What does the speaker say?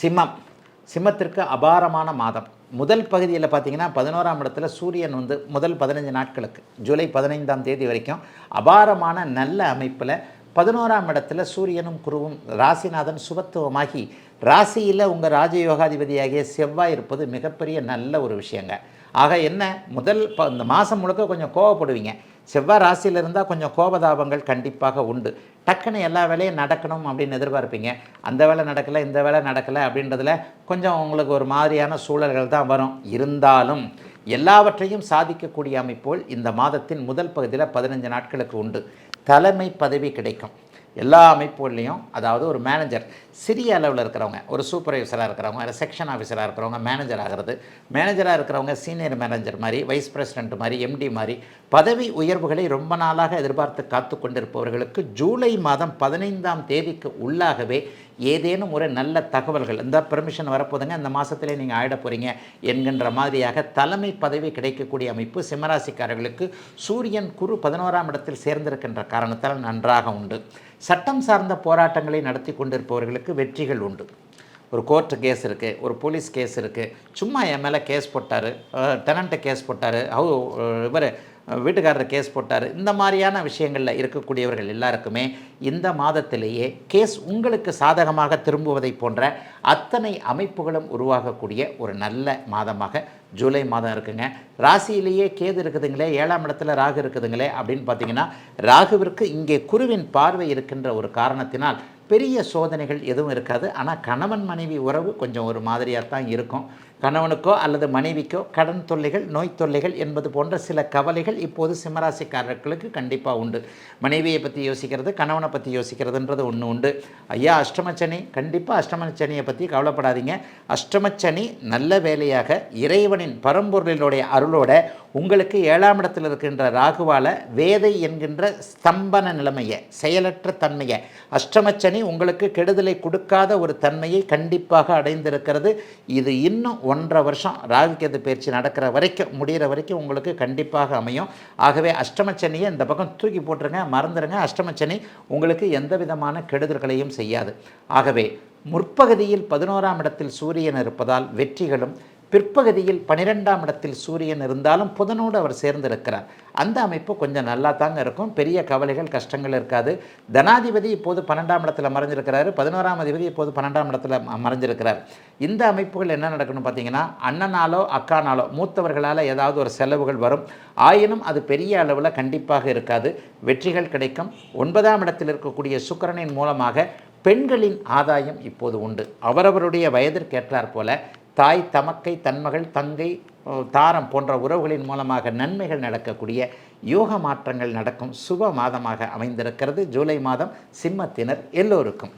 சிம்மம். சிம்மத்திற்கு அபாரமான மாதம். முதல் பகுதியில் பார்த்தீங்கன்னா பதினோராம் இடத்துல சூரியன் வந்து முதல் பதினஞ்சு நாட்களுக்கு ஜூலை பதினைந்தாம் தேதி வரைக்கும் அபாரமான நல்ல அமைப்பில் பதினோராம் இடத்துல சூரியனும் குருவும் ராசிநாதன் சுபத்துவமாகி ராசியில் உங்கள் ராஜயோகாதிபதியாகிய செவ்வாய் இருப்பது மிகப்பெரிய நல்ல ஒரு விஷயங்க. ஆக என்ன? முதல் இந்த மாதம் முழுக்க கொஞ்சம் கோவப்படுவீங்க. செவ்வாய் ராசியில் இருந்தால் கொஞ்சம் கோபதாபங்கள் கண்டிப்பாக உண்டு. டக்குன்னு எல்லா வேலையும் நடக்கணும் அப்படின்னு எதிர்பார்ப்பீங்க. அந்த வேலை நடக்கலை இந்த வேலை நடக்கலை அப்படின்றதுல கொஞ்சம் உங்களுக்கு ஒரு மாதிரியான சூழல்கள் தான் வரும். இருந்தாலும் எல்லாவற்றையும் சாதிக்கக்கூடிய அமைப்போல் இந்த மாதத்தின் முதல் பகுதியில் பதினஞ்சு நாட்களுக்கு உண்டு. தலைமை பதவி கிடைக்கும். எல்லா அமைப்புகள்லையும் அதாவது ஒரு மேனேஜர் சிறிய அளவில் இருக்கிறவங்க ஒரு சூப்பர்வைசராக இருக்கிறவங்க ஒரு செக்ஷன் ஆஃபீஸராக இருக்கிறவங்க மேனேஜர் ஆகிறது. மேனேஜராக இருக்கிறவங்க சீனியர் மேனேஜர் மாதிரி வைஸ் பிரசிடென்ட் மாதிரி எம்டி மாதிரி பதவி உயர்வுகளை ரொம்ப நாளாக எதிர்பார்த்து காத்து கொண்டிருப்பவர்களுக்கு ஜூலை மாதம் பதினைந்தாம் தேதிக்கு உள்ளாகவே ஏதேனும் ஒரு நல்ல தகவல்கள் இந்த பெர்மிஷன் வரப்போதுங்க இந்த மாதத்திலே நீங்கள் ஆயிட போகிறீங்க என்கின்ற மாதிரியாக தலைமை பதவி கிடைக்கக்கூடிய அமைப்பு சிம்மராசிக்காரர்களுக்கு சூரியன் குரு பதினோராம் இடத்தில் சேர்ந்திருக்கின்ற காரணத்தால் நன்றாக உண்டு. சட்டம் சார்ந்த போராட்டங்களை நடத்தி கொண்டிருப்பவர்களுக்கு வெற்றிகள் உண்டு. ஒரு கோர்ட்டு கேஸ் இருக்குது ஒரு போலீஸ் கேஸ் இருக்குது சும்மா என் மேலே கேஸ் போட்டார் டெனண்ட்டு கேஸ் போட்டார் ஹவு இவர் வீட்டுக்காரர் கேஸ் போட்டார். இந்த மாதிரியான விஷயங்களில் இருக்கக்கூடியவர்கள் எல்லாருக்குமே இந்த மாதத்திலேயே கேஸ் உங்களுக்கு சாதகமாக திரும்புவதை போன்ற அத்தனை அமைப்புகளும் உருவாகக்கூடிய ஒரு நல்ல மாதமாக ஜூலை மாதம் இருக்குங்க. ராசியிலேயே கேது இருக்குதுங்களே ஏழாம் இடத்துல ராகு இருக்குதுங்களே அப்படின்னு பார்த்தீங்கன்னா ராகுவிற்கு இங்கே குருவின் பார்வை இருக்கின்ற ஒரு காரணத்தினால் பெரிய சோதனைகள் எதுவும் இருக்காது. ஆனால் கணவன் மனைவி உறவு கொஞ்சம் ஒரு மாதிரியாக தான் இருக்கும். கணவனுக்கோ அல்லது மனைவிக்கோ கடன் தொல்லைகள் நோய் தொல்லைகள் என்பது போன்ற சில கவலைகள் இப்போது சிம்மராசிக்காரர்களுக்கு கண்டிப்பாக உண்டு. மனைவியை பற்றி யோசிக்கிறது கணவனை பற்றி யோசிக்கிறதுன்றது ஒன்று உண்டு. ஐயா அஷ்டமச்சனி கண்டிப்பாக அஷ்டமச்சனியை பற்றி கவலைப்படாதீங்க. அஷ்டமச்சனி நல்ல வேலையாக இறைவனின் பரம்பொருளினுடைய அருளோட உங்களுக்கு ஏழாம் இடத்தில் இருக்கின்ற ராகுவால வேதை என்கின்ற ஸ்தம்பன நிலைமையை செயலற்ற தன்மையை அஷ்டமச்சனி உங்களுக்கு கெடுதலை கொடுக்காத ஒரு தன்மையை கண்டிப்பாக அடைந்திருக்கிறது. இது இன்னும் ஒன்றரை வருஷம் ராகுகேது பயிற்சி நடக்கிற வரைக்கும் முடிகிற வரைக்கும் உங்களுக்கு கண்டிப்பாக அமையும். ஆகவே அஷ்டமச்சனியை இந்த பக்கம் தூக்கி போட்டுருங்க மறந்துடுங்க அஷ்டமச்சனி உங்களுக்கு எந்த விதமான கெடுதல்களையும் செய்யாது. ஆகவே முற்பகுதியில் பதினோராம் இடத்தில் சூரியன் இருப்பதால் வெற்றிகளும் பிற்பகுதியில் பனிரெண்டாம் இடத்தில் சூரியன் இருந்தாலும் புதனோடு அவர் சேர்ந்திருக்கிறார். அந்த அமைப்பு கொஞ்சம் நல்லா தாங்க இருக்கும். பெரிய கவலைகள் கஷ்டங்கள் இருக்காது. தனாதிபதி இப்போது பன்னெண்டாம் இடத்துல மறைஞ்சிருக்கிறாரு. பதினோராம் அதிபதி இப்போது பன்னெண்டாம் இடத்துல மறைஞ்சிருக்கிறார். இந்த அமைப்புகள் என்ன நடக்கணும் பார்த்தீங்கன்னா அண்ணனாலோ அக்கானாலோ மூத்தவர்களால் ஏதாவது ஒரு செலவுகள் வரும். ஆயினும் அது பெரிய அளவில் கண்டிப்பாக இருக்காது. வெற்றிகள் கிடைக்கும். ஒன்பதாம் இடத்தில் இருக்கக்கூடிய சுக்கரனின் மூலமாக பெண்களின் ஆதாயம் இப்போது உண்டு. அவரவருடைய வயதிற்கேற்றாற் போல தாய் தமக்கை தன்மகள் தங்கை தாரம் போன்ற உறவுகளின் மூலமாக நன்மைகள் நடக்கக்கூடிய யோக மாற்றங்கள் நடக்கும் சுப மாதமாக அமைந்திருக்கிறது. ஜூலை மாதம் சிம்மத்தினர் எல்லோருக்கும்.